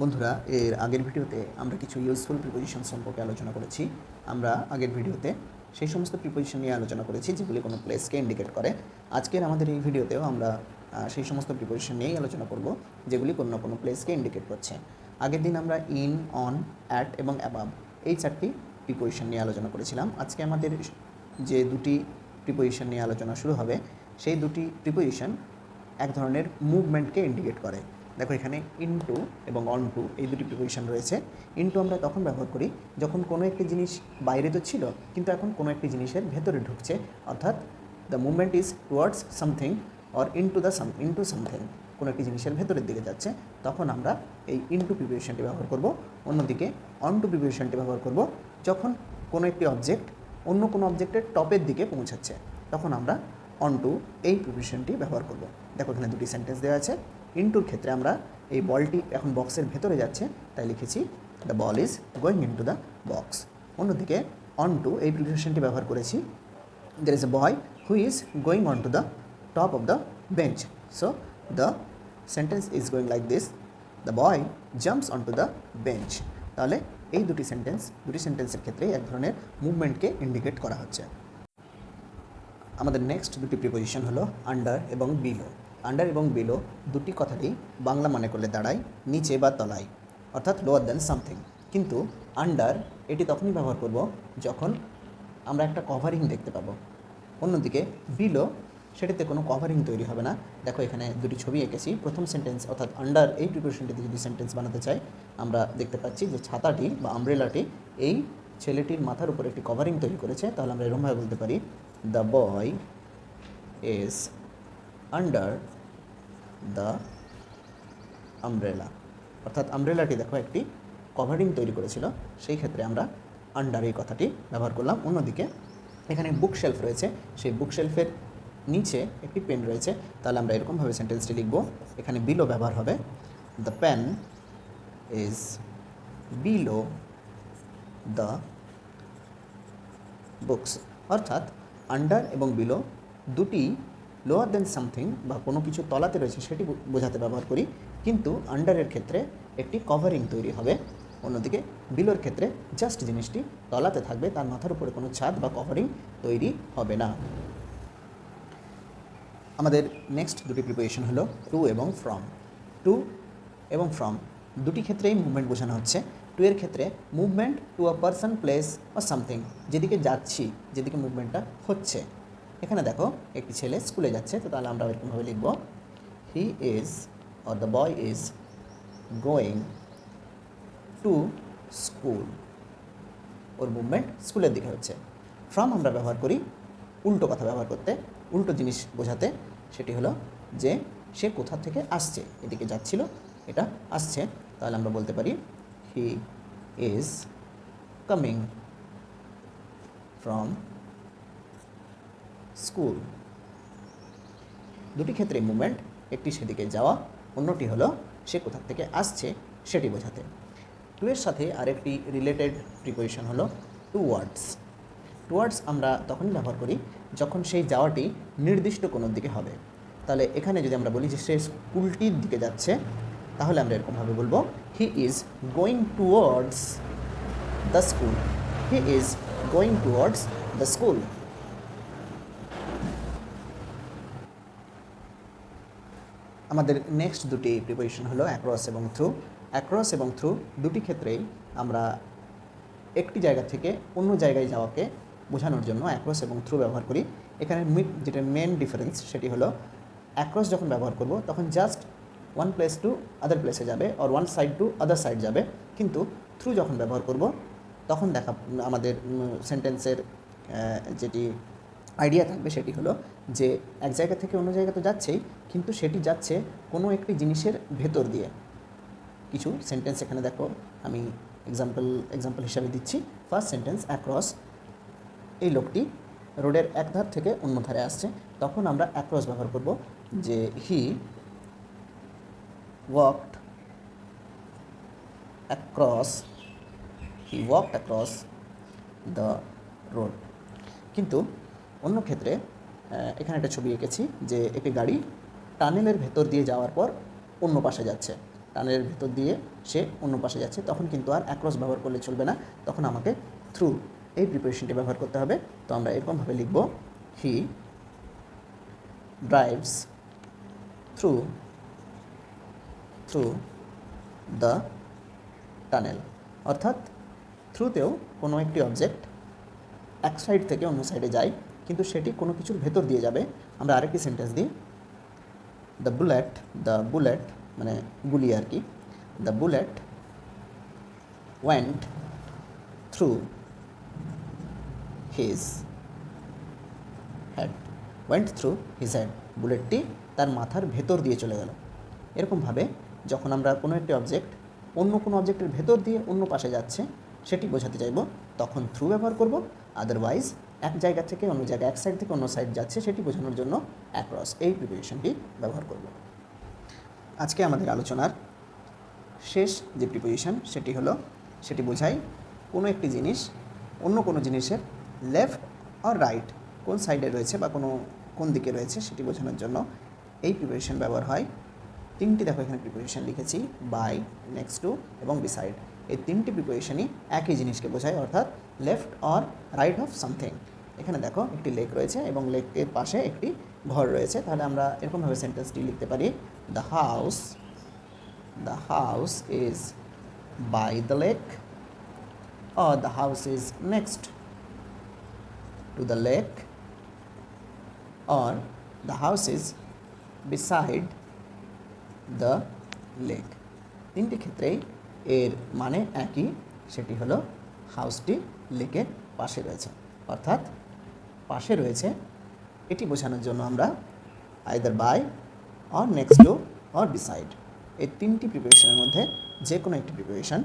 বন্ধুরা, এর আগের ভিডিওতে আমরা কিছু ইউজফুল প্রিপোজিশন সম্পর্কে আলোচনা করেছি। আমরা আগের ভিডিওতে সেই সমস্ত প্রিপোজিশন নিয়ে আলোচনা করেছি, যেগুলি কোনো প্লেসকে ইন্ডিকেট করে। আজকের আমাদের এই ভিডিওতেও আমরা সেই সমস্ত প্রিপোজিশন নিয়েই আলোচনা করব, যেগুলি কোনো না কোনো প্লেসকে ইন্ডিকেট করছে। আগের দিন আমরা ইন অন অ্যাট এবং অ্যাবাব এই চারটি প্রিপোজিশন নিয়ে আলোচনা করেছিলাম। আজকে আমাদের যে দুটি প্রিপোজিশন নিয়ে আলোচনা শুরু হবে, সেই দুটি প্রিপোজিশন এক ধরনের মুভমেন্টকে ইন্ডিকেট করে। দেখো এখানে ইনটু এবং অন টু এই দুটি প্রিপোজিশন রয়েছে। ইনটু আমরা তখন ব্যবহার করি যখন কোনো একটি জিনিস বাইরে তো ছিল, কিন্তু এখন কোনো একটি জিনিসের ভেতরে ঢুকছে, অর্থাৎ the movement is towards something or into the some into something কোনো একটি জিনিসের ভেতরের দিকে যাচ্ছে, তখন আমরা এই ইনটু প্রিপোজিশনটি ব্যবহার করব। অন্যদিকে অন টু প্রিপোজিশনটি ব্যবহার করব, যখন কোনো একটি অবজেক্ট অন্য কোনো অবজেক্টের টপের দিকে পৌঁছাচ্ছে, তখন আমরা অন টু এই প্রিপোজিশনটি ব্যবহার করব। দেখো এখানে দুটি সেন্টেন্স দেওয়া আছে। ইনটুর ক্ষেত্রে আমরা এই বলটি এখন বক্সের ভেতরে যাচ্ছে, তাই লিখেছি the ball is going into the box অন্যদিকে অন টু এই প্রিপোজিশনটি ব্যবহার করেছি, there is a boy who is going on to the top of the bench. So, the sentence is going like this, the boy jumps onto the bench. তাহলে এই দুটি sentence দুটি সেন্টেন্সের ক্ষেত্রে এক ধরনের মুভমেন্টকে ইন্ডিকেট করা হচ্ছে আমাদের নেক্সট দুটি প্রিপোজিশন হলো আন্ডার এবং বিলো আন্ডার এবং বিলো দুটি কথাটি বাংলা মনে করলে দাঁড়ায়, নিচে বা তলায়, অর্থাৎ লোয়ার দ্যান সামথিং কিন্তু আন্ডার এটি তখনই ব্যবহার করব যখন আমরা একটা কভারিং দেখতে পাবো। অন্যদিকে বিলো সেটিতে কোনো কভারিং তৈরি হবে না। দেখো এখানে দুটি ছবি এঁকেছি। প্রথম সেন্টেন্স অর্থাৎ আন্ডার এই প্রিপারেশনটিতে যদি সেন্টেন্স বানাতে চাই, আমরা দেখতে পাচ্ছি যে ছাতাটি বা আমব্রেলাটি এই ছেলেটির মাথার উপর একটি কভারিং তৈরি করেছে। তাহলে আমরা এরকমভাবে বলতে পারি the boy is under the umbrella. অর্থাৎ আমব্রেলাটি দেখো একটি কভারিং তৈরি করেছিল। সেই ক্ষেত্রে আমরা আন্ডার এই কথাটি ব্যবহার করলাম। অন্যদিকে এখানে বুক শেলফ রয়েছে। সেই বুক শেলফের নিচে একটি পেন রয়েছে। তাহলে আমরা এরকমভাবে সেন্টেন্সটি লিখব। এখানে বিলো ব্যবহার হবে the pen is below the books অর্থাৎ আন্ডার এবং বিলো দুটি লোয়ার দেন সামথিং বা কোনো কিছু তলাতে রয়েছে সেটি বোঝাতে ব্যবহার করি। কিন্তু আন্ডারের ক্ষেত্রে একটি কভারিং তৈরি হবে। অন্যদিকে বিলোর ক্ষেত্রে জাস্ট জিনিসটি তলাতে থাকবে, তার মাথার উপরে কোনো ছাদ বা কভারিং তৈরি হবে না। আমাদের নেক্সট দুটি প্রিপারেশন হলো টু এবং ফ্রম টু এবং ফ্রম দুটি ক্ষেত্রেই মুভমেন্ট বোঝানো হচ্ছে। টু এর ক্ষেত্রে movement to a person place বা সামথিং যেদিকে যাচ্ছি, যেদিকে মুভমেন্টটা হচ্ছে। এখানে দেখো, একটি ছেলে স্কুলে যাচ্ছে, তো তাহলে আমরা এরকমভাবে লিখব he is or the boy is going to school or movement স্কুলের দিকে হচ্ছে। ফ্রম আমরা ব্যবহার করি উল্টো কথা ব্যবহার করতে, উল্টো জিনিস বোঝাতে, সেটি হলো যে সে কোথা থেকে আসছে, এদিকে যাচ্ছিল, এটা আসছে, তাহলে আমরা বলতে পারি he is coming from school. দুটি ক্ষেত্রে মুভমেন্ট একটি সেদিকে যাওয়া, অন্যটি হলো সে কোথা থেকে আসছে সেটি বোঝাতে। টু এর সাথে আরেকটি রিলেটেড প্রিপোজিশন হলো টু ওয়ার্ডস টুয়ার্ডস আমরা তখনই ব্যবহার করি যখন সেই যাওয়াটি নির্দিষ্ট কোনো দিকে হবে। তাহলে এখানে যদি আমরা বলি যে সে স্কুলটির দিকে যাচ্ছে, তাহলে আমরা এরকমভাবে বলব he is going towards the school he is going towards the school আমাদের নেক্সট দুটি প্রিপারেশন হলো অ্যাক্রস এবং থ্রু অ্যাক্রস এবং থ্রু দুটি ক্ষেত্রেই আমরা একটি জায়গা থেকে অন্য জায়গায় যাওয়াকে বোঝানোর জন্য অ্যাক্রস এবং থ্রু ব্যবহার করি। এখানে মি- যেটা মেন ডিফারেন্স সেটি হলো অ্যাক্রস যখন ব্যবহার করব, তখন just one place to other প্লেসে যাবে আর one side to other side যাবে। কিন্তু থ্রু যখন ব্যবহার করব, তখন দেখা, আমাদের সেন্টেন্সের যেটি আইডিয়া থাকবে সেটি হলো যে এক জায়গা থেকে অন্য জায়গা তো যাচ্ছেই, কিন্তু সেটি যাচ্ছে কোনো একটি জিনিসের ভেতর দিয়ে। কিছু সেন্টেন্স এখানে দেখো, আমি এক্সাম্পল এক্সাম্পল হিসাবে দিচ্ছি। ফার্স্ট সেন্টেন্স অ্যাক্রস এই লোকটি রোডের এক ধার থেকে অন্য ধারে আসছে। তখন আমরা অ্যাক্রস ব্যবহার করব যে he walked across he walked across the road কিন্তু অন্য ক্ষেত্রে এখানে একটা ছবি এঁকেছি যে একটি গাড়ি টানেলের ভেতর দিয়ে যাওয়ার পর অন্য পাশে যাচ্ছে। টানেলের ভেতর দিয়ে সে অন্য পাশে যাচ্ছে, তখন কিন্তু আর অ্যাক্রস ব্যবহার করলে চলবে না, তখন আমাকে থ্রু এই প্রিপারেশনটি ব্যবহার করতে হবে। তো আমরা এরকমভাবে লিখব he drives through through the tunnel অর্থাৎ থ্রুতেও কোনো একটি অবজেক্ট এক সাইড থেকে অন্য সাইডে যায়। কিন্তু সেটি কোনো কিছুর ভেতর দিয়ে যাবে। আমরা আরেকটি সেন্টেন্স দিই। দ্য বুলেট দ্য বুলেট মানে গুলি আর কি। The bullet went through his head went through his head বুলেটটি তার মাথার ভেতর দিয়ে চলে গেল। এরকমভাবে যখন আমরা কোনো একটি অবজেক্ট অন্য কোনো অবজেক্টের ভেতর দিয়ে অন্য পাশে যাচ্ছে, সেটি বোঝাতে চাইব, তখন থ্রু ব্যবহার করব আদারওয়াইজ এক জায়গা থেকে অন্য জায়গায়, এক সাইড থেকে অন্য সাইড যাচ্ছে, সেটি বোঝানোর জন্য অ্যাক্রস এই প্রিপারেশনটি ব্যবহার করব। আজকে আমাদের আলোচনার শেষ যে প্রিপোজিশন সেটি হলো, সেটি বোঝায় কোনো একটি জিনিস, অন্য কোনো জিনিসের লেফট আর রাইট কোন সাইডে রয়েছে বা কোনো, কোন দিকে রয়েছে, সেটি বোঝানোর জন্য এই প্রিপারেশন ব্যবহার হয়। তিনটি দেখো এখানে প্রিপারেশন লিখেছি বাই নেক্সট টু এবং বিসাইড এই তিনটি প্রিপারেশনই একই জিনিসকে বোঝায়, অর্থাৎ left or right of something এখানে দেখো একটি লেক রয়েছে এবং লেকের পাশে একটি ঘর রয়েছে। তাহলে আমরা এরকমভাবে সেন্টেন্সটি লিখতে পারি। The house the house is by the lake or the house is next to the lake or the house is beside the lake. তিনটি ক্ষেত্রেই এর মানে একই। সেটি হলো হাউসটি লেকের পাশে রয়েছে। অর্থাৎ পাশে রয়েছে। এটি বোঝানোর জন্য আমরা either by or next to or beside এই তিনটি প্রিপারেশনের মধ্যে যে কোনো একটি প্রিপারেশন